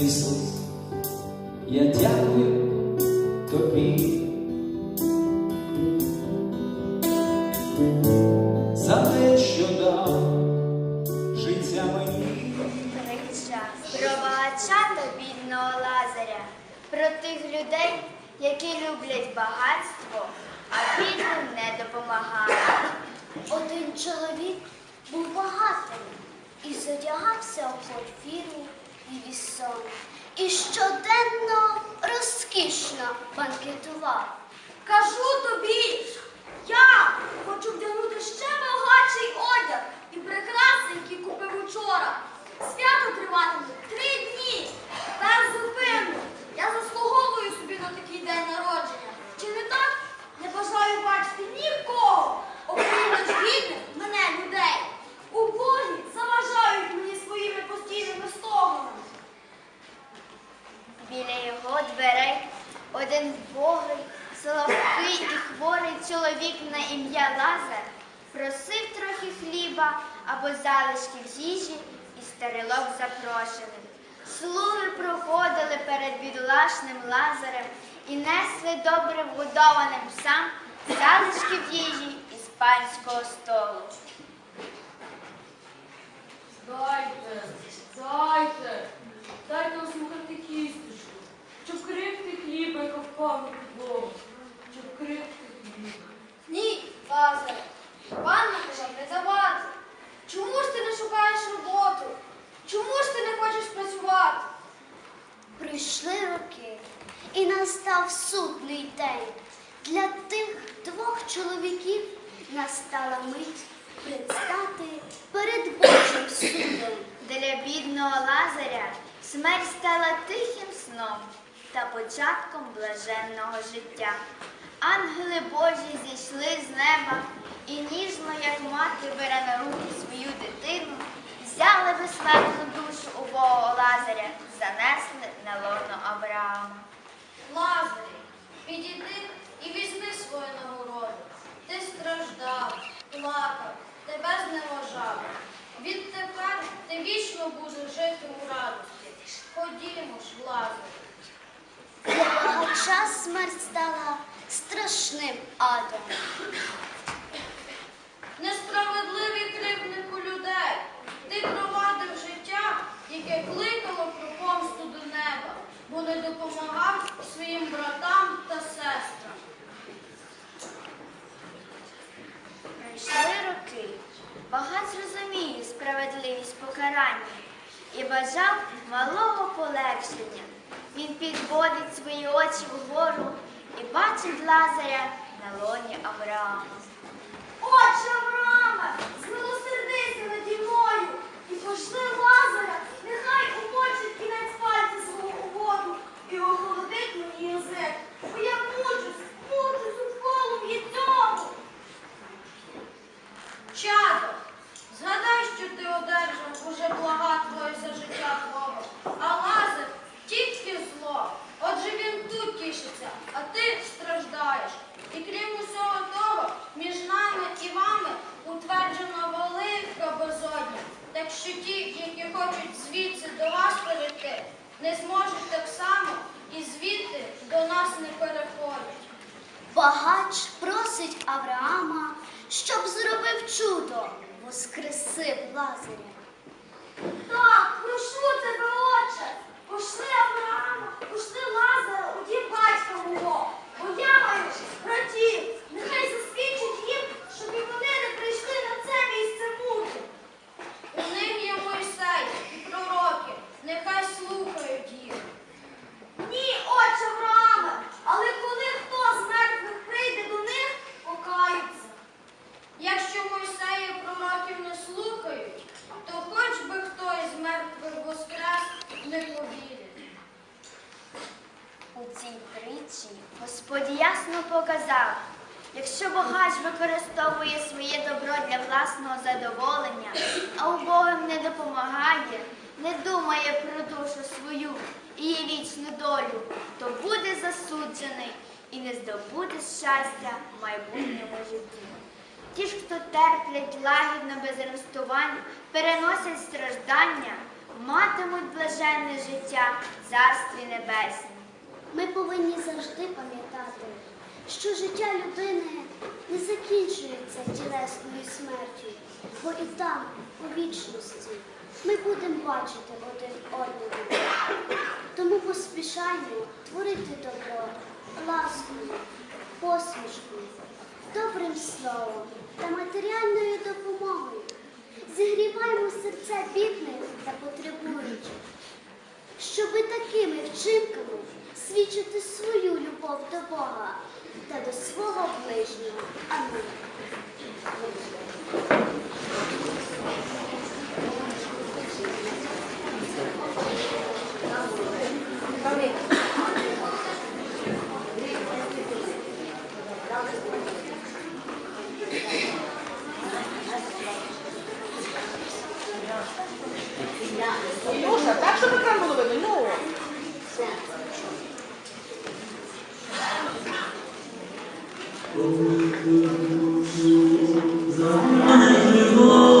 Ісус, я дякую тобі за те, що дав життя мені. Притча про багача та бідного Лазаря, про тих людей, які люблять багатство, а бідним не допомагають. Один чоловік був багатим і задягався у порфіру і. І щоденно розкішно банкетував. Кажу тобі, я хочу вдягнути ще багатший одяг і прикраси, які купив учора. Свято триватиме три дні. Без зупину. Один вбогий, слабкий і хворий чоловік на ім'я Лазар просив трохи хліба або залишків їжі і старилок запрошених. Слуги проходили перед бідолашним Лазарем і несли добре вгодованим псам залишків їжі із панського столу. Дайте, дайте, дайте осмухати кісточку, щоб крихти хліба, яка впав на підлогу, щоб крихти хліба. Ні, Лазар, пан наказав не давати. Чому ж ти не шукаєш роботу? Чому ж ти не хочеш працювати? Прийшли роки, і настав судний день. Для тих двох чоловіків настала мить предстати перед Божим судом. Для бідного Лазаря смерть стала тихим сном та початком блаженного життя. Ангели Божі зійшли з неба і ніжно, як мати бере на руки свою дитину, взяли безсмертну душу убогого Лазаря, занесли на лоно Авраама. Лазарі, підійди і візьми свою нагороду. Ти страждав, плакав, тебе зневажав. Відтепер ти вічно будеш жити у радості. Ходімо ж, Лазарі. Для час смерть стала страшним адом. Несправедливий кривнику людей. Ти провадив життя, яке кликало про помсту до неба, бо не допомагав своїм братам та сестрам. Пройшли роки. Багач розуміє справедливість покарання і бажав малого полегшення. Він підводить свої очі вгору і бачить Лазаря на лоні Авраама. Отче Авраама, змилосердися наді мною і пошли Лазаря, нехай умочить кінець пальця свого у воду і охолодить мені язик. Бо я мучусь, мучусь у полум'ї цьому. Чадо, згадай, що ти одержав уже блага твої за життя твого, а Лазар тільки зло. Отже він тут тішиться, а ти страждаєш. І крім усього того, між нами і вами утверджена велика безодня. Так що ті, які хочуть звідси до вас перейти, не зможуть так само і звідти до нас не переходить. Багач просить Авраама, щоб зробив чудо, воскресив Лазаря. Так, прошу тебе, отче, пошли Авраама, пошли Лазара у дім батька мого, бо я маю братів, нехай засвідчить їм, щоб і вони не прийшли на це місце муки. У них є Мойсей і пророки, нехай слухають їх. Ні, отче Аврааме, але коли хто з мертвих прийде до них, покаються. Якщо Мойсея і пророків не слухають, то хоч би хто із мертвих воскрес не повірить. У цій притчі Господь ясно показав, якщо богач використовує своє добро для власного задоволення, а убогим не допомагає, не думає про душу свою і її вічну долю, то буде засуджений і не здобуде щастя в майбутньому житті. Ті ж, хто терплять лагідно без розтувань, переносять страждання, матимуть блаженне життя в царстві небеснім. Ми повинні завжди пам'ятати, що життя людини не закінчується тілесною смертю, бо і там, у вічності, ми будемо бачити один одного. Тому поспішаймо творити добро, ласкою, посмішкою, добрим словом та матеріальною допомогою. Зігріваймо серця бідних та потребуючих щоби такими вчинками свідчити свою любов до Бога та до свого ближнього. Амінь. Бо